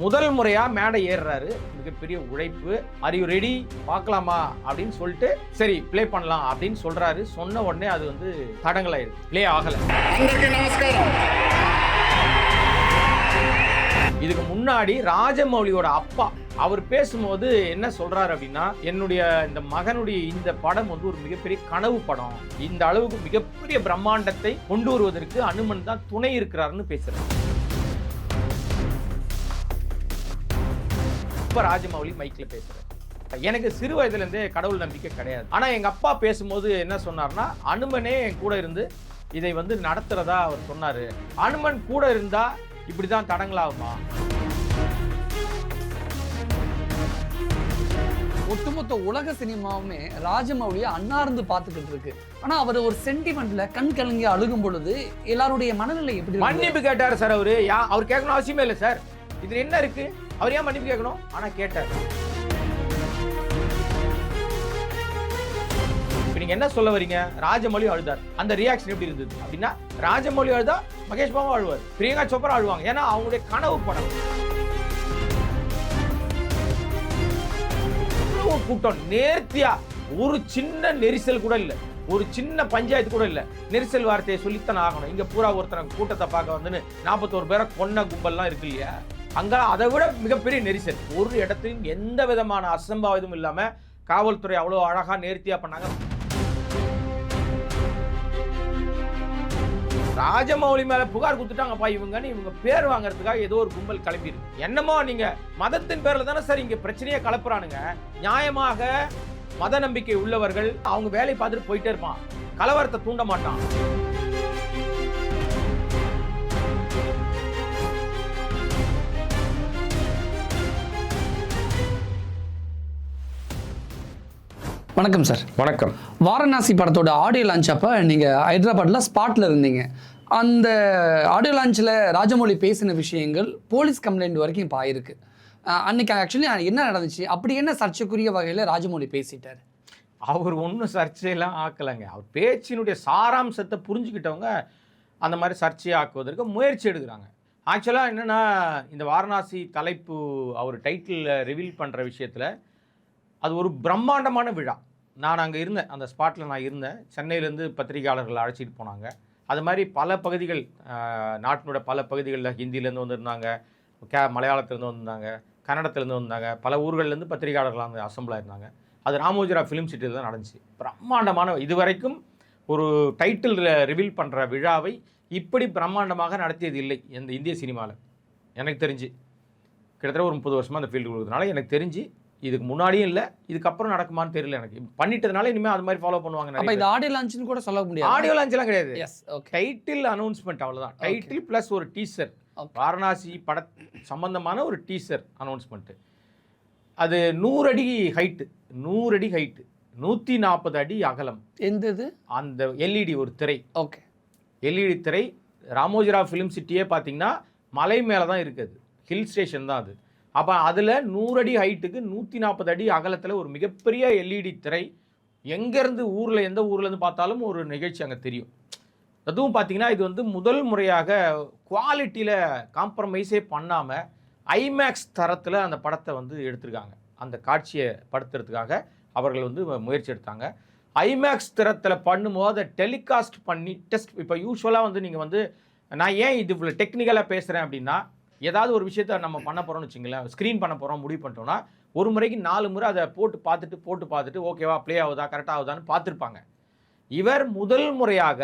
முதல் முறையாக மேடை ஏறுறாரு. மிகப்பெரிய உழைப்பு. அறிவு ரெடி பார்க்கலாமா? அப்படின்னு சொல்லிட்டு சரி பிளே பண்ணலாம் அப்படின்னு சொல்றாரு. சொன்ன உடனே அது வந்து தடங்கலாயிருக்கு. பிளே ஆகலை. இதுக்கு முன்னாடி ராஜமௌலியோட அப்பா அவர் பேசும்போது என்ன சொல்றாரு அப்படின்னா என்னுடைய இந்த மகனுடைய இந்த படம் வந்து ஒரு மிகப்பெரிய கனவு படம். இந்த அளவுக்கு மிகப்பெரிய பிரம்மாண்டத்தை கொண்டு வருவதற்கு அனுமன் தான் துணை இருக்கிறாருன்னு பேசுறாரு. இப்ப ராஜமௌலி மைக்ல பேசுறாரு எனக்கு சிறு வயதுல இருந்தே கடவுள் நம்பிக்கை கிடையாது. ஆனா எங்க அப்பா பேசும்போது என்ன சொன்னார்னா அனுமனே என் கூட இருந்து இதை வந்து நடத்துறதா அவர் சொன்னாரு. அனுமன் கூட இருந்தா இப்படிதான் தடங்களாகுமா? ஒட்டுமொத்த உலக சினிமாவுமே ராஜமௌலியை அன்னார்ந்து பார்த்துக்கிட்டு இருக்கு. ஆனா அவர் ஒரு சென்டிமெண்ட்ல கண் கலங்கி அழுகும் பொழுது எல்லாருடைய மனநிலை எப்படி? மன்னிப்பு கேட்டாரு சார் அவரு. அவர் கேட்கணும் அவசியமே இல்லை சார். இதுல என்ன இருக்கு? அவர் ஏன் மன்னிப்பு கேட்கணும்? ஆனா கேட்டார். இப்போ நீங்க என்ன சொல்ல வரீங்க? ராஜமௌலி அழுதார். அந்த ரியாக்ஷன் எப்படி இருந்தது? அப்படின்னா ராஜமௌலி அழுதா மகேஷ் பாபா அழுவார் பிரியங்கா சோப்ரா அழுவாங்க ஏன்னா அவங்களுடைய கனவு படம். கூட்டம். நேர்த்தியா ஒரு சின்ன நெரிசல் கூட இல்ல. ஒரு சின்ன பஞ்சாயத்து கூட இல்ல. நெரிசல் வார்த்தையை சொல்லித்தான் ஆகணும். இங்க பூரா ஒருத்தர் கூட்டத்தை பார்க்க வந்துன்னு நாற்பத்தோரு பேரை கொன்ன கும்பல்லாம் இருக்கு இல்லையா? அங்கே அதை விட மிகப்பெரிய நெரிசல். ஒரு இடத்துலையும் எந்த விதமான அசம்பாவிதமும் இல்லாமல் காவல்துறை அவ்வளோ அழகாக நேர்த்தியாக பண்ணாங்க. ராஜமௌலி மேல புகார் கொடுத்துட்டாங்கப்பா இவங்கன்னு இவங்க பேர் வாங்குறதுக்காக ஏதோ ஒரு கும்பல் கிளம்பிருக்கு என்னமோ நீங்க மதத்தின் பேர்ல தானே சார் இங்க பிரச்சனையை கலப்புறானுங்க. நியாயமாக மத நம்பிக்கை உள்ளவர்கள் அவங்க வேலையை பார்த்துட்டு போயிட்டே இருப்பான். கலவரத்தை தூண்ட மாட்டான். வணக்கம் சார் வணக்கம். வாரணாசி படத்தோட ஆடியோ லான்ச் அப்போ நீங்கள் ஹைதராபாத்தில் ஸ்பாட்டில் இருந்தீங்க. அந்த ஆடியோ லான்ச்சில் ராஜமௌலி பேசின விஷயங்கள் போலீஸ் கம்ப்ளைண்ட் வரைக்கும் இப்போ ஆயிருக்கு. அன்னைக்கு ஆக்சுவலி என்ன நடந்துச்சு? அப்படி என்ன சர்ச்சைக்குரிய வகையில் ராஜமௌலி பேசிட்டார்? அவர் ஒன்றும் சர்ச்சையெல்லாம் ஆக்கலைங்க. அவர் பேச்சினுடைய சாராம்சத்தை புரிஞ்சுக்கிட்டவங்க அந்த மாதிரி சர்ச்சையை ஆக்குவதற்கு முயற்சி எடுக்கிறாங்க. ஆக்சுவலாக என்னென்னா இந்த வாரணாசி தலைப்பு அவர் டைட்டிலில் ரிவீல் பண்ணுற விஷயத்தில் அது ஒரு பிரம்மாண்டமான விழா. நான் அங்கே இருந்தேன். அந்த ஸ்பாட்டில் நான் இருந்தேன். சென்னையிலேருந்து பத்திரிகையாளர்கள் அழைச்சிட்டு போனாங்க. அது மாதிரி பல பகுதிகள் நாட்டினோட பல பகுதிகளில் ஹிந்திலேருந்து வந்திருந்தாங்க. கே மலையாளத்துலேருந்து வந்திருந்தாங்க. கன்னடத்துலேருந்து வந்தாங்க பல ஊர்கள்லேருந்து பத்திரிகையாளர்கள் அங்கே அசம்பிள் ஆயிருந்தாங்க. அது ராமோஜிரா ஃபிலிம் சிட்டியில் தான் நடந்துச்சு. பிரம்மாண்டமான இதுவரைக்கும் ஒரு டைட்டில் ரிவீல் பண்ணுற விழாவை இப்படி பிரம்மாண்டமாக நடத்தியது இல்லை இந்த இந்திய சினிமாவில். எனக்கு தெரிஞ்சு. கிட்டத்தட்ட ஒரு முப்பது வருஷமாக அந்த ஃபீல்டு கொடுக்குறதுனால எனக்கு தெரிஞ்சு இதுக்கு முன்னாடியும் இல்லை இதுக்கப்புறம் நடக்குமான்னு தெரியல எனக்கு. பண்ணிட்டதுனால இனிமேல் அது மாதிரி ஃபாலோ பண்ணுவாங்க அப்போ இது ஆடியோ லான்ச்னு கூட சொல்ல முடியாது. ஆடியோ லான்ச்லாம் கிடையாது. எஸ் ஓகே டைட்டில் அனௌன்ஸ்மெண்ட் அவ்வளோதான் டைட்டில் ப்ளஸ் ஒரு டீசர். வாரணாசி பட சம்பந்தமான ஒரு டீசர் அனௌன்ஸ்மெண்ட்டு அது நூறு அடி ஹைட்டு நூறு அடி ஹைட்டு நூற்றி நாற்பது அடி அகலம். எந்த இது அந்த எல்இடி ஒரு திரை. ஓகே எல்இடி திரை ராமோஜிரா ஃபிலிம் சிட்டியே பார்த்தீங்கன்னா மலை மேலே தான் இருக்குது ஹில் ஸ்டேஷன் தான் அது. அப்போ அதில் நூறு அடி ஹைட்டுக்கு நூற்றி நாற்பது அடி அகலத்தில் ஒரு மிகப்பெரிய எல்இடி திரை எங்கேருந்து ஊரில் எந்த ஊர்லேருந்து பார்த்தாலும் ஒரு நிகழ்ச்சி அங்கே தெரியும். அதுவும் பார்த்தீங்கன்னா இது வந்து முதல் முறையாக குவாலிட்டியில் காம்ப்ரமைஸே பண்ணாமல் ஐமேக்ஸ் தரத்தில் அந்த படத்தை வந்து எடுத்திருக்காங்க. அந்த காட்சியை படுத்துறதுக்காக அவர்கள் வந்து முயற்சி எடுத்தாங்க. ஐமேக்ஸ் தரத்தில் பண்ணும்போது அதை டெலிகாஸ்ட் பண்ணி டெஸ்ட் இப்போ யூஸ்வலாக வந்து நீங்கள் வந்து நான் ஏன் இது இவ்வளோ டெக்னிக்கலாக பேசுகிறேன் அப்படின்னா ஏதாவது ஒரு விஷயத்த நம்ம பண்ண போகிறோம்னு வச்சுங்களேன் ஸ்க்ரீன் பண்ண போகிறோம் முடிவு பண்ணிட்டோம்னா ஒரு முறைக்கு நாலு முறை அதை போட்டு பார்த்துட்டு போட்டு பார்த்துட்டு ஓகேவா ப்ளே ஆகுதா கரெக்டாக ஆகுதான்னு பார்த்துருப்பாங்க. இவர் முதல் முறையாக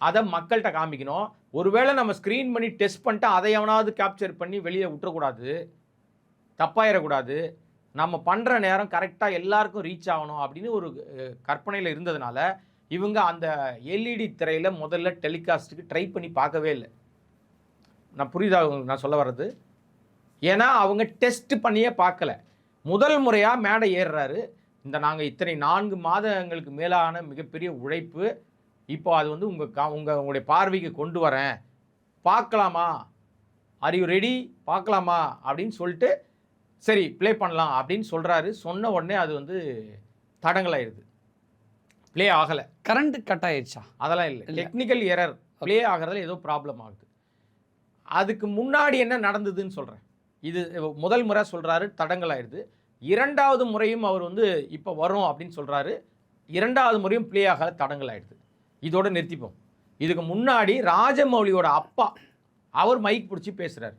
அதை மக்கள்கிட்ட காமிக்கணும். ஒருவேளை நம்ம ஸ்க்ரீன் பண்ணி டெஸ்ட் பண்ணிட்டு அதை எவனாவது கேப்சர் பண்ணி வெளியே விட்டுறக்கூடாது தப்பாயிடக்கூடாது நம்ம பண்ணுற நேரம் கரெக்டாக எல்லாருக்கும் ரீச் ஆகணும் அப்படின்னு ஒரு கற்பனையில் இருந்ததுனால இவங்க அந்த எல்இடி திரையில் முதல்ல டெலிகாஸ்ட்டுக்கு ட்ரை பண்ணி பார்க்கவே இல்லை. நான் புரியுதா உங்களுக்கு நான் சொல்ல வர்றது? ஏன்னா அவங்க டெஸ்ட் பண்ணியே பார்க்கல. முதல் முறையாக மேடை ஏறுறாரு. இந்த நாங்கள் இத்தனை நான்கு மாதங்களுக்கு மேலான மிகப்பெரிய உழைப்பு. இப்போ அது வந்து உங்கள் கா உங்கள் உங்களுடைய பார்வைக்கு கொண்டு வரேன். பார்க்கலாமா? ஆர் யூ ரெடி பார்க்கலாமா? அப்படின்னு சொல்லிட்டு சரி ப்ளே பண்ணலாம் அப்படின்னு சொல்கிறாரு சொன்ன உடனே அது வந்து தடங்கலாயிருது. ப்ளே ஆகலை. கரண்ட் கட் ஆயிடுச்சா அதெல்லாம் இல்லை. இல்ல. டெக்னிக்கல் எரர் ப்ளே ஆகிறதுல ஏதோ ப்ராப்ளம் ஆகுது. அதுக்கு முன்னாடி என்ன நடந்ததுன்னு சொல்கிறேன் இது முதல் முறை சொல்கிறாரு தடங்கள் இரண்டாவது முறையும் அவர் வந்து இப்போ வரும் அப்படின்னு சொல்கிறாரு இரண்டாவது முறையும் ப்ளே ஆகாத தடங்கலாயிடுது இதோடு இதோட நிறுத்திப்போம். இதுக்கு முன்னாடி ராஜமௌலியோட அப்பா அவர் மைக் பிடிச்சி பேசுகிறார்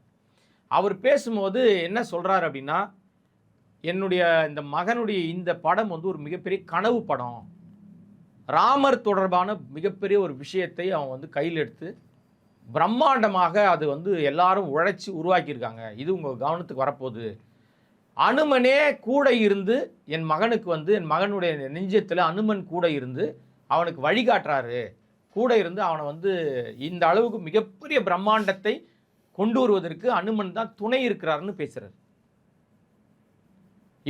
அவர் பேசும்போது என்ன சொல்கிறாரு அப்படின்னா என்னுடைய இந்த மகனுடைய இந்த படம் வந்து ஒரு மிகப்பெரிய கனவு படம். ராமர் தொடர்பான மிகப்பெரிய ஒரு விஷயத்தை அவன் வந்து கையில் எடுத்து பிரம்மாண்டமாக அது வந்து எல்லாரும் உழைச்சி உருவாக்கியிருக்காங்க. இது உங்கள் கவனத்துக்கு வரப்போகுது. அனுமனே கூட இருந்து என் மகனுக்கு வந்து என் மகனுடைய நெஞ்சத்தில் அனுமன் கூட இருந்து அவனுக்கு வழிகாட்டுறாரு. கூட இருந்து அவனை வந்து இந்த அளவுக்கு மிகப்பெரிய பிரம்மாண்டத்தை கொண்டு வருவதற்கு அனுமன் தான் துணை இருக்கிறாருன்னு பேசுகிறார்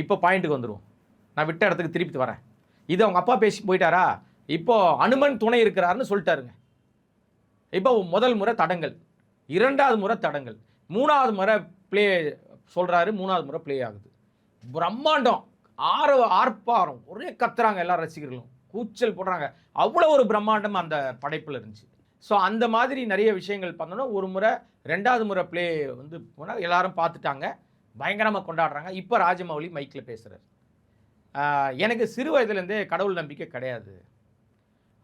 இப்போ பாயிண்ட்டுக்கு வந்துடுவோம் நான் விட்ட இடத்துக்கு திருப்பி வரேன். இது அவங்க அப்பா பேசி போயிட்டாரா? இப்போ அனுமன் துணை இருக்கிறாருன்னு சொல்லிட்டாருங்க. இப்போ முதல் முறை தடங்கள். இரண்டாவது முறை தடங்கள். மூணாவது முறை ப்ளே சொல்கிறாரு மூணாவது முறை ப்ளே ஆகுது. பிரம்மாண்டம். ஆறு ஆர்ப்பாரம். ஒரே கத்துறாங்க எல்லா ரசிகர்களும். கூச்சல் போடுறாங்க. அவ்வளோ ஒரு பிரம்மாண்டம் அந்த படைப்பில் இருந்துச்சு. ஸோ அந்த மாதிரி நிறைய விஷயங்கள் பண்ணோன்னா ஒரு முறை ரெண்டாவது முறை ப்ளே வந்து போனால் எல்லாரும் பார்த்துட்டாங்க. பயங்கரமாக கொண்டாடுறாங்க. இப்போ ராஜமௌலி மைக்கில் பேசுகிறார் எனக்கு சிறு வயதுலேருந்தே கடவுள் நம்பிக்கை கிடையாது.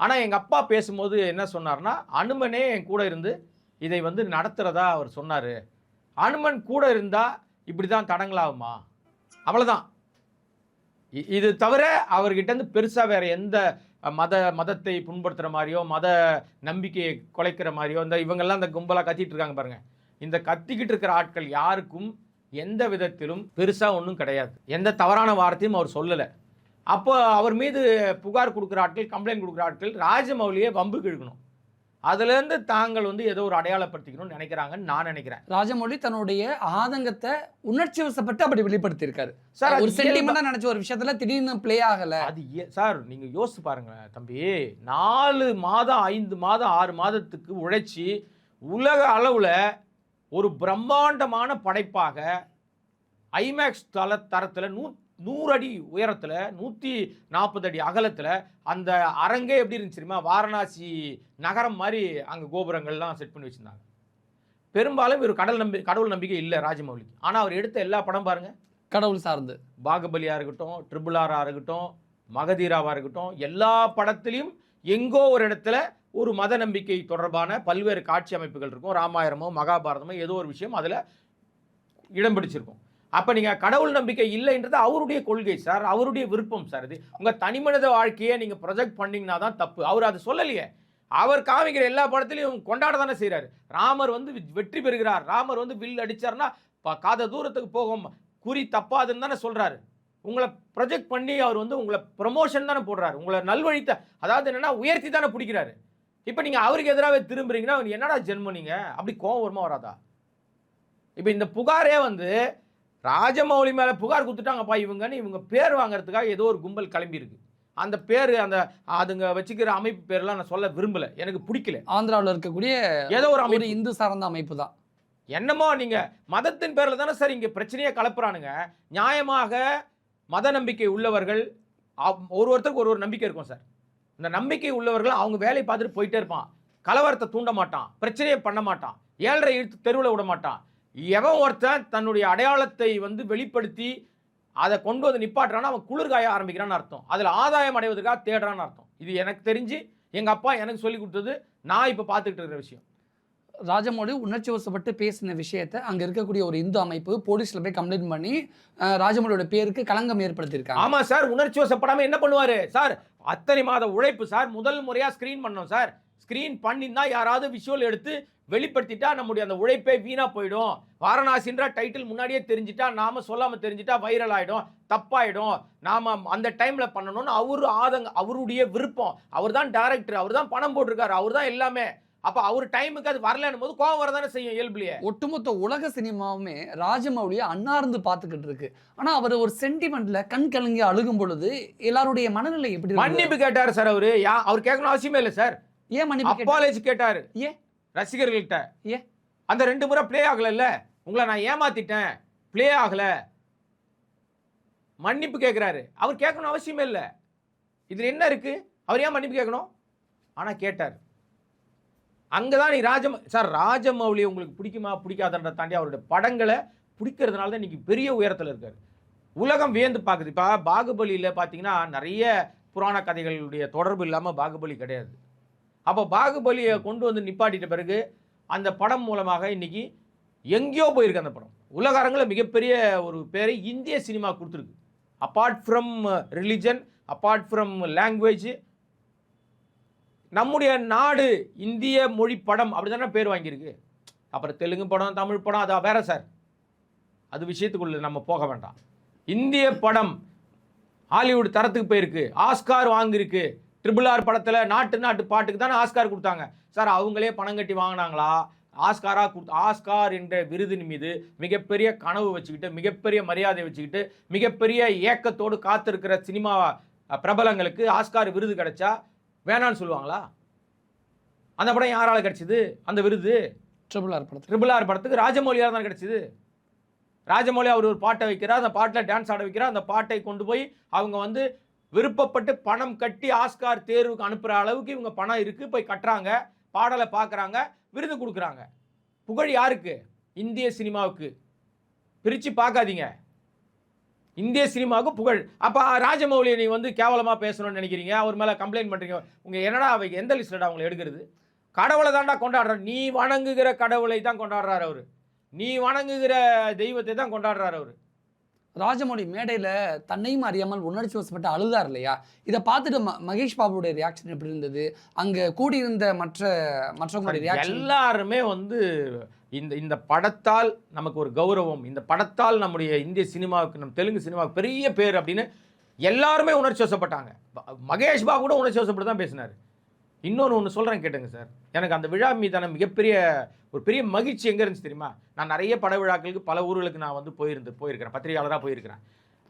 ஆனால் எங்கள் அப்பா பேசும்போது என்ன சொன்னார்னா அனுமனே என் கூட இருந்து இதை வந்து நடத்துகிறதா அவர் சொன்னார். அனுமன் கூட இருந்தால் இப்படி தான் தடங்களாகுமா அவ்வளோதான் இது தவிர அவர்கிட்டருந்து பெருசாக வேறு எந்த மத மதத்தை புண்படுத்துகிற மாதிரியோ மத நம்பிக்கையை குலைக்கிற மாதிரியோ இந்த இவங்கெல்லாம் இந்த கும்பலாக கத்திட்டு இருக்காங்க பாருங்கள் இந்த கத்திக்கிட்டு இருக்கிற ஆட்கள் யாருக்கும் எந்த விதத்திலும் பெருசாக ஒன்றும் கிடையாது. எந்த தவறான வார்த்தையும் அவர் சொல்லலை. அப்போ அவர் மீது புகார் கொடுக்குற ஆட்கள் கம்ப்ளைண்ட் கொடுக்குற ஆட்கள் ராஜமௌலியை வம்புக்கு இழுக்கணும் அதுலேருந்து தாங்கள் வந்து ஏதோ ஒரு அடையாளப்படுத்திக்கணும்னு நினைக்கிறாங்கன்னு நான் நினைக்கிறேன். ராஜமௌழி தன்னுடைய ஆதங்கத்தை உணர்ச்சி வசப்பட்டு அப்படி வெளிப்படுத்தியிருக்காரு. சார் ஒரு அது சென்டிமெண்டா நினைச்ச ஒரு விஷயத்துல திடீர்னு ப்ளே ஆகல. அது சார் நீங்க யோசிச்சு பாருங்க தம்பி. நாலு மாதம் ஐந்து மாதம் ஆறு மாதத்துக்கு உழைச்சி உலக அளவுல ஒரு பிரம்மாண்டமான படைப்பாக ஐமேக்ஸ் தல தரத்துல நூ நூறு அடி உயரத்துல நூற்றி நாற்பது அடி அகலத்துல அந்த அரங்கே எப்படி இருந்துச்சு தெரியுமா? வாரணாசி நகரம் மாதிரி அங்க கோபுரங்கள்லாம் செட் பண்ணி வச்சிருந்தாங்க. பெரும்பாலும் ஒரு கடல் நம்பி கடவுள் நம்பிக்கை இல்லை ராஜமௌலிக்கு. ஆனா அவர் எடுத்த எல்லா படம் பாருங்க. கடவுள் சார்ந்து. பாகுபலியாக இருக்கட்டும் ட்ரிபிள் ஆராக இருக்கட்டும் மகதீராவாக இருக்கட்டும் எல்லா படத்துலையும் எங்கோ ஒரு இடத்துல ஒரு மத நம்பிக்கை தொடர்பான பல்வேறு காட்சி அமைப்புகள் இருக்கும். ராமாயணமோ மகாபாரதமோ ஏதோ ஒரு விஷயம் அதில் இடம் பிடிச்சிருக்கும். அப்போ நீங்கள் கடவுள் நம்பிக்கை இல்லைன்றது அவருடைய கொள்கை சார் அவருடைய விருப்பம் சார் இது. உங்கள் தனிமனித வாழ்க்கையை நீங்கள் ப்ரொஜெக்ட் பண்ணிங்கன்னா தான் தப்பு. அவர் அது சொல்லலையே. அவர் காமிக்கிற எல்லா படத்துலையும் கொண்டாட தானே செய்கிறாரு ராமர் வந்து வெற்றி பெறுகிறார். ராமர் வந்து வில் அடித்தார்னா ப- காத தூரத்துக்கு போகும். குறி தப்பாதுன்னு தானே சொல்கிறாரு உங்களை ப்ரொஜெக்ட் பண்ணி அவர் வந்து உங்களை ப்ரமோஷன் தானே போடுறாரு. உங்களை நல்வழித்த அதாவது என்னன்னா உயர்த்தி தானே பிடிக்கிறாரு. இப்போ நீங்கள் அவருக்கு எதிராக திரும்புறீங்கன்னா அவர் என்னடா ஜென்மம் நீங்கள் அப்படி கோவம் வருமா வராதா? இப்போ இந்த புகாரே வந்து ராஜமௌலி மேல புகார் கொடுத்துட்டாங்கப்பா இவங்கன்னு இவங்க பேர் வாங்குறதுக்காக ஏதோ ஒரு கும்பல் கிளம்பி இருக்கு அந்த பேர் அந்த அதுங்க வச்சுக்கிற அமைப்பு பேர்லாம் நான் சொல்ல விரும்பல. எனக்கு பிடிக்கல. ஆந்திராவில் இருக்கக்கூடிய ஏதோ ஒரு அமைப்பு. இந்து சார்ந்த அமைப்பு தான். என்னமோ நீங்க மதத்தின் பேர்ல தானே சார் இங்க பிரச்சனையே கலப்புறானுங்க. நியாயமாக மத நம்பிக்கை உள்ளவர்கள் ஒரு ஒருத்தருக்கு ஒரு ஒரு நம்பிக்கை இருக்கும் சார். இந்த நம்பிக்கை உள்ளவர்கள் அவங்க வேலையை பார்த்துட்டு போயிட்டே இருப்பான். கலவரத்தை தூண்ட மாட்டான். பிரச்சனையை பண்ண மாட்டான். ஏழரை இழுத்து தெருவில் விட மாட்டான். எவன் ஒருத்தன் தன்னுடைய அடையாளத்தை வந்து வெளிப்படுத்தி அதை கொண்டு வந்து நிப்பாட்டுறான்னா அவன் குளிர்காய ஆரம்பிக்கிறான்னு அர்த்தம். அதில் ஆதாயம் அடைவதற்காக தேடுறான்னு அர்த்தம். இது எனக்கு தெரிஞ்சு எங்கள் அப்பா எனக்கு சொல்லி கொடுத்தது நான் இப்போ பார்த்துக்கிட்டு இருக்கிற விஷயம். ராஜமௌழி உணர்ச்சி வசப்பட்டு பேசின விஷயத்த அங்க இருக்கக்கூடிய ஒரு இந்து அமைப்பு போலீஸ்ல போய் கம்ப்ளைண்ட் பண்ணி அஹ், ராஜமௌழியோட பேருக்கு களங்கம் ஏற்படுத்தியிருக்காங்க. ஆமா சார் உணர்ச்சி வசப்படாம என்ன பண்ணுவாரு? சார் அத்தனை மாத உழைப்பு சார் முதல் முறையா ஸ்கிரீன் பண்ணோம் சார். ஸ்கிரீன் பண்ணினா யாராவது விஷுவல் எடுத்து வெளிப்படுத்திட்டா நம்முடைய அந்த உழைப்பே வீணா போயிடும். வாரணாசின்ற டைட்டில் முன்னாடியே தெரிஞ்சிட்டா நாம சொல்லாம தெரிஞ்சிட்டா வைரல் ஆயிடும் தப்பாயிடும். நாம அந்த டைம்ல பண்ணணும்னு அவரு ஆதங்க அவருடைய விருப்பம். அவர் தான் டேரக்டர் அவர் தான் பணம் போட்டிருக்காரு அவர் தான் எல்லாமே. அப்ப அவர் டைமுக்கு அது வரலன்னும் போது கோவம் வரதானே செய்யும் இயல்புலயே. ஒட்டுமொத்த உலக சினிமாவுமே ராஜமௌழியை அன்னார்ந்து பார்த்துக்கிட்டு இருக்கு. ஆனா அவர் ஒரு சென்டிமெண்ட்ல கண் கலங்கி அழுகும் பொழுது எல்லாருடைய மனநிலை எப்படி? மன்னிப்பு கேட்டாரு சார் அவரு. யா அவர் கேட்கணும் அவசியமே இல்லை சார். ஏன் மன்னிப்பு? அப்பாலேஜ் கேட்டாரு. ஏன்? ரசிகர்கள்ட்ட ஏன்? அந்த ரெண்டு முறை ப்ளே ஆகலைல்ல? உங்களை நான் ஏமாத்திட்டேன். ப்ளே ஆகல. மன்னிப்பு கேட்குறாரு அவர் கேட்கணும் அவசியமே இல்லை. இதில் என்ன இருக்கு? அவர் ஏன் மன்னிப்பு கேட்கணும்? ஆனால் கேட்டார். அங்கே தான் நீ ராஜம சார் ராஜமௌலி உங்களுக்கு பிடிக்குமா? பிடிக்காதன்ற தாண்டி அவருடைய படங்களை பிடிக்கிறதுனால தான் இன்னைக்கு பெரிய உயரத்தில் இருக்காரு. உலகம் வியந்து பார்க்குது இப்போ பாகுபலியில் பார்த்தீங்கன்னா நிறைய புராண கதைகளுடைய தொடர்பு இல்லாமல் பாகுபலி கிடையாது. அப்போ பாகுபலியை கொண்டு வந்து நிப்பாட்டிட்ட பிறகு அந்த படம் மூலமாக இன்னைக்கு எங்கேயோ போயிருக்கு அந்த படம். உலக அரங்கில் மிகப்பெரிய ஒரு பேரை இந்திய சினிமா கொடுத்துருக்கு. Apart from religion apart from language நம்முடைய நாடு இந்திய மொழி படம் அப்படி தானே பேர் வாங்கியிருக்கு. அப்புறம் தெலுங்கு படம் தமிழ் படம் அது வேற சார் அது விஷயத்துக்குள்ள நம்ம போக வேண்டாம். இந்திய படம் ஹாலிவுட் தரத்துக்கு போயிருக்கு ஆஸ்கார் வாங்கியிருக்கு. ட்ரிபிள் ஆர் படத்தில் நாட்டு நாட்டு பாட்டுக்கு தானே ஆஸ்கார் கொடுத்தாங்க. சார் அவங்களே பணம் கட்டி வாங்கினாங்களா? ஆஸ்காரா கொடுத்து ஆஸ்கார் என்ற விருதின் மீது மிகப்பெரிய கனவு வச்சுக்கிட்டு மிகப்பெரிய மரியாதை வச்சுக்கிட்டு மிகப்பெரிய ஏக்கத்தோடு காத்திருக்கிற சினிமா பிரபலங்களுக்கு ஆஸ்கார் விருது கிடைச்சா வேணான்னு சொல்லுவாங்களா? அந்த படம் யாரால கிடைச்சது? அந்த விருது? ட்ரிபிள் ஆர் படத்தில் ட்ரிபிள் ஆர் படத்துக்கு ராஜமௌலியார் தான் கிடைச்சது. ராஜமௌலி அவர் ஒரு பாட்டை வைக்கிறார் அந்த பாட்டில் டான்ஸ் ஆட வைக்கிறார் அந்த பாட்டை கொண்டு போய் அவங்க வந்து விருப்பப்பட்டு பணம் கட்டி ஆஸ்கார் தேர்வுக்கு அனுப்புகிற அளவுக்கு இவங்க பணம் இருக்குது போய் கட்டுறாங்க பாடலை பார்க்குறாங்க விருது கொடுக்குறாங்க. புகழ் யாருக்கு? இந்திய சினிமாவுக்கு. பிரித்து பார்க்காதீங்க. இந்திய சினிமாவுக்கு புகழ். அப்போ ராஜமௌலியை நீ வந்து கேவலமாக பேசணும்னு நினைக்கிறீங்க? அவர் மேலே கம்ப்ளைண்ட் பண்ணுறீங்க உங்கள் என்னடா அவை எந்த லிஸ்ட்டடா அவங்களை எடுக்கிறது? கடவுளை தாண்டா கொண்டாடுற நீ வணங்குகிற கடவுளை தான் கொண்டாடுறாரு அவர். நீ வணங்குகிற தெய்வத்தை தான் கொண்டாடுறாரு அவர். ராஜமௌழி மேடையில் தன்னையும் அறியாமல் உணர்ச்சி வசப்பட்டு அழுதார் இல்லையா? இதை பார்த்துட்டு ம மகேஷ் பாபுடைய ரியாக்ஷன் எப்படி இருந்தது? அங்கே கூடியிருந்த மற்ற மற்றவங்களுடைய ரியாக்ஷன் எல்லாருமே வந்து இந்த இந்த படத்தால் நமக்கு ஒரு கௌரவம் இந்த படத்தால் நம்முடைய இந்திய சினிமாவுக்கு நம்ம தெலுங்கு சினிமாவுக்கு பெரிய பேர் அப்படின்னு எல்லாருமே உணர்ச்சி வசப்பட்டாங்க. மகேஷ் பாபு கூட உணர்ச்சி வசப்பட்டு தான் பேசினார். இன்னொன்று ஒன்று சொல்கிறேன் கேட்டுங்க சார். எனக்கு அந்த விழா மீதான மிகப்பெரிய ஒரு பெரிய மகிழ்ச்சி எங்கே இருந்துச்சு தெரியுமா? நான் நிறைய பட விழாக்களுக்கு பல ஊர்களுக்கு நான் வந்து போயிருந்து போயிருக்கிறேன். பத்திரிகையாளராக போயிருக்கிறேன்.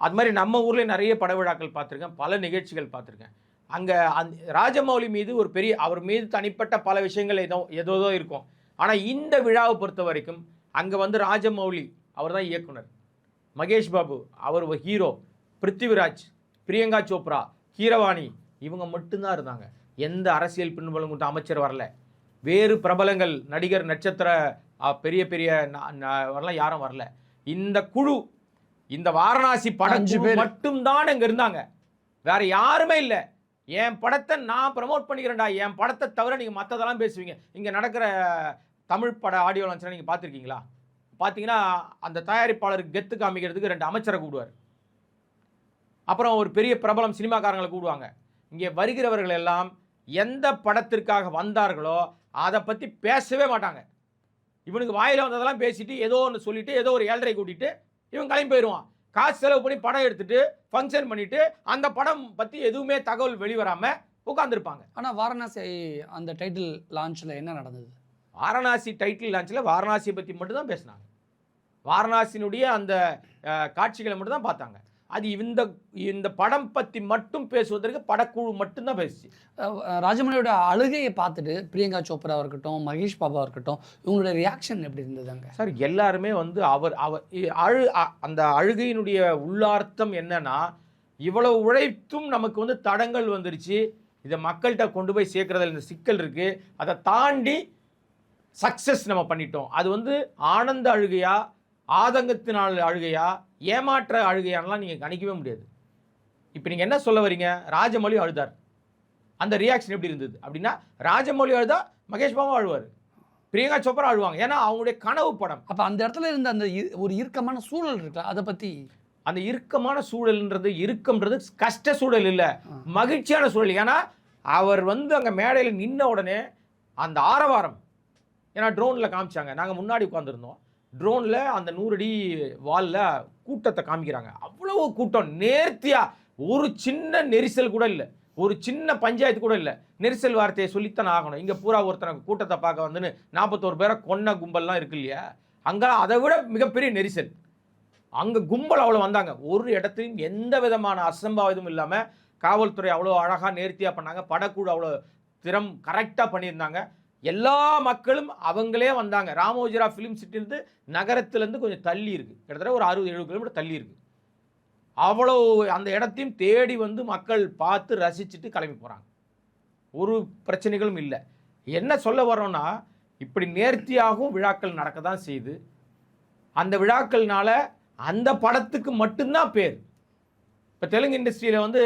அது மாதிரி நம்ம ஊரில் நிறைய பட விழாக்கள் பார்த்துருக்கேன். பல நிகழ்ச்சிகள் பார்த்துருக்கேன். அங்கே அந் ராஜமௌலி மீது ஒரு பெரிய அவர் மீது தனிப்பட்ட பல விஷயங்கள் ஏதோ ஏதோதோ இருக்கும். ஆனால் இந்த விழாவை பொறுத்த வரைக்கும் அங்கே வந்து ராஜமௌலி அவர் தான் இயக்குனர். மகேஷ் பாபு அவர் ஹீரோ பிருத்திவிராஜ் பிரியங்கா சோப்ரா ஹீரவாணி இவங்க மட்டும்தான் இருந்தாங்க. எந்த அரசியல் பின்புலம் கொண்ட அமைச்சர் வரல. வேறு பிரபலங்கள் நடிகர் நட்சத்திர பெரிய பெரிய வரலாம் யாரும் வரல. இந்த குழு இந்த வாரணாசி படஞ்சு பேரு. மட்டும்தான் அங்க இருந்தாங்க. வேற யாருமே இல்லை. என் படத்தை நான் ப்ரமோட் பண்ணிக்கிறேன்டா. என் படத்தை தவிர நீங்கள் மற்றதெல்லாம் பேசுவீங்க. இங்கே நடக்கிற தமிழ் பட ஆடியோ லான்ச்லாம் நீங்கள் பார்த்துருக்கீங்களா? பார்த்தீங்கன்னா அந்த தயாரிப்பாளருக்கு கெத்து காமிக்கிறதுக்கு ரெண்டு அமைச்சரை கூடுவார் அப்புறம் ஒரு பெரிய பிரபலம் சினிமாக்காரங்களை கூடுவாங்க இங்கே வருகிறவர்கள் எல்லாம் எந்த படத்திற்காக வந்தார்களோ அதை பற்றி பேசவே மாட்டாங்க. இவனுக்கு வாயில் வந்ததெல்லாம் பேசிட்டு ஏதோ ஒன்று சொல்லிட்டு ஏதோ ஒரு ஏழரை கூட்டிட்டு இவன் கிளம்பி போயிடுவான். காசு செலவு பண்ணி படம் எடுத்துட்டு ஃபங்க்ஷன் பண்ணிட்டு அந்த படம் பற்றி எதுவுமே தகவல் வெளிவராமல் உட்காந்துருப்பாங்க ஆனால் வாரணாசி அந்த டைட்டில் லான்ச்சில் என்ன நடந்தது? வாரணாசி டைட்டில் லான்ச்சில் வாரணாசியை பற்றி மட்டும்தான் பேசினாங்க. வாரணாசியினுடைய அந்த காட்சிகளை மட்டும் தான் பார்த்தாங்க. அது இந்த இந்த படம் பற்றி மட்டும் பேசுவதற்கு படக்குழு மட்டும்தான் பேசுச்சு. அஹ் ராஜமௌழியோட அழுகையை பார்த்துட்டு பிரியங்கா சோப்ரா இருக்கட்டும் மகேஷ் பாபா இருக்கட்டும் இவங்களுடைய ரியாக்ஷன் எப்படி இருந்தது அங்கே? சார் எல்லாருமே வந்து அவர் அவர் அழு அ- அந்த அழுகையினுடைய உள்ளார்த்தம் என்னன்னா இவ்வளவு உழைத்தும் நமக்கு வந்து தடங்கள் வந்துருச்சு. இதை மக்கள்கிட்ட கொண்டு போய் சேர்க்கறதுல இந்த சிக்கல் இருக்கு. அதை தாண்டி சக்ஸஸ் நம்ம பண்ணிட்டோம். அது வந்து ஆனந்த அழுகையா ஆதங்கத்தினால் அழுகையா ஏமாற்ற அழுகையான்லாம் நீங்கள் கணிக்கவே முடியாது. இப்போ நீங்கள் என்ன சொல்ல வரீங்க? ராஜமௌழி அழுதார். அந்த ரியாக்ஷன் எப்படி இருந்தது? அப்படின்னா ராஜமௌழி அழுதா மகேஷ் பாபு அழுவார். பிரியங்கா சோப்ரா அழுவாங்க. ஏன்னா அவங்களுடைய கனவு படம். அப்போ அந்த இடத்துல இருந்த அந்த ஒரு இறுக்கமான சூழல் இருக்குல்ல அதை பற்றி அந்த இறுக்கமான சூழல்ன்றது இறுக்கம்ன்றது கஷ்ட சூழல் இல்லை. மகிழ்ச்சியான சூழல். ஏன்னா அவர் வந்து அங்கே மேடையில் நின்ன உடனே அந்த ஆரவாரம் ஏன்னா ட்ரோனில் காமிச்சாங்க. நாங்கள் முன்னாடி உட்காந்துருந்தோம் ட்ரோனில் அந்த நூறடி வாலில் கூட்டத்தை காமிக்கிறாங்க. அவ்வளோ கூட்டம். நேர்த்தியாக ஒரு சின்ன நெரிசல் கூட இல்லை. ஒரு சின்ன பஞ்சாயத்து கூட இல்லை. நெரிசல் வார்த்தையை சொல்லித்தான் ஆகணும். இங்கே பூரா ஒருத்தனை கூட்டத்தை பார்க்க வந்துன்னு நாற்பத்தோரு பேரை கொன்ன கும்பல்லாம் இருக்கு இல்லையா? அங்கே அதை விட மிகப்பெரிய நெரிசல். அங்கே கும்பல் அவ்வளோ வந்தாங்க. ஒரு இடத்துலையும் எந்த விதமான அசம்பாவிதமும் இல்லாமல் காவல்துறை அவ்வளோ அழகாக நேர்த்தியாக பண்ணாங்க. படக்குழு அவ்வளோ திறம் கரெக்டாக பண்ணியிருந்தாங்க. எல்லா மக்களும் அவங்களே வந்தாங்க. ராமோஜிரா ஃபிலிம் சிட்டிலேருந்து நகரத்துலேருந்து கொஞ்சம் தள்ளி இருக்குது கிட்டத்தட்ட ஒரு அறுபது எழுபது கிலோமீட்டர் தள்ளி இருக்குது அவ்வளோ அந்த இடத்தையும் தேடி வந்து மக்கள் பார்த்து ரசிச்சுட்டு கிளம்பி போகிறாங்க ஒரு பிரச்சனைகளும் இல்லை. என்ன சொல்ல வரோன்னா இப்படி நேர்த்தியாகவும் விழாக்கள் நடக்க தான் செய்யுது. அந்த விழாக்கள்னால அந்த படத்துக்கு மட்டும்தான் பேர். இப்போ தெலுங்கு இண்டஸ்ட்ரியில் வந்து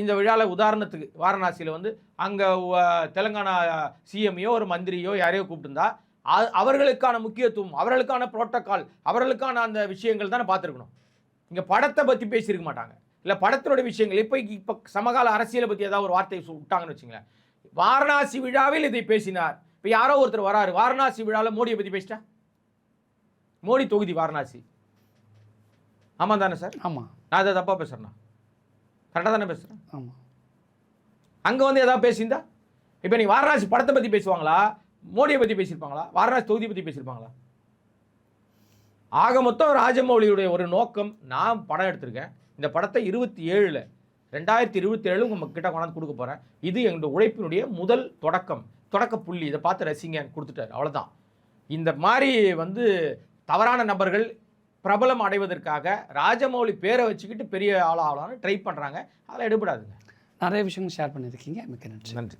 இந்த விழாவில் உதாரணத்துக்கு வாரணாசியில் வந்து அங்கே தெலுங்கானா சிஎம்ஐயோ ஒரு மந்திரியோ யாரையோ கூப்பிட்டுருந்தா அவர்களுக்கான முக்கியத்துவம் அவர்களுக்கான புரோட்டோகால் அவர்களுக்கான அந்த விஷயங்கள் தானே பார்த்துருக்கணும். இங்கே படத்தை பற்றி பேசியிருக்க மாட்டாங்க. இல்லை படத்தினுடைய விஷயங்கள் இப்போ இப்போ சமகால அரசியலை பற்றி ஏதாவது ஒரு வார்த்தை விட்டாங்கன்னு வச்சுங்களேன். வாரணாசி விழாவில் இதை பேசினார். இப்போ யாரோ ஒருத்தர் வராரு வாரணாசி விழாவில் மோடியை பற்றி பேசிட்டா? மோடி தொகுதி வாரணாசி. ஆமாம் தானே சார்? ஆமாம். நான் அதை தப்பாக பேசுகிறேன்னா கரெக்டாக தானே பேசுகிறேன் ஆமாம் அங்கே வந்து ஏதாவது பேசியிருந்தா? இப்போ நீ வாரணாசி படத்தை பற்றி பேசுவாங்களா? மோடியை பற்றி பேசியிருப்பாங்களா? வாரணாசி தொகுதி பற்றி பேசியிருப்பாங்களா? ஆக மொத்தம் ராஜமௌலியுடைய ஒரு நோக்கம் நான் படம் எடுத்திருக்கேன். இந்த படத்தை இருபத்தி ஏழில் ரெண்டாயிரத்தி இருபத்தி ஏழு உங்கள் கிட்ட கொண்டாந்து கொடுக்க போகிறேன் இது எங்களுடைய உழைப்பினுடைய முதல் தொடக்கம் தொடக்க புள்ளி. இதை பார்த்து ரசிங்க கொடுத்துட்டார். அவ்வளோதான் இந்த மாதிரி வந்து தவறான நபர்கள் பிரபலம் அடைவதற்காக ராஜமௌலி பேரை வச்சுக்கிட்டு பெரிய ஆளாகலான்னு ட்ரை பண்ணுறாங்க அதெல்லாம் எடுபடாதுங்க. நிறைய விஷயங்கள் ஷேர் பண்ணியிருக்கீங்க. மிக்க நன்றி. நன்றி.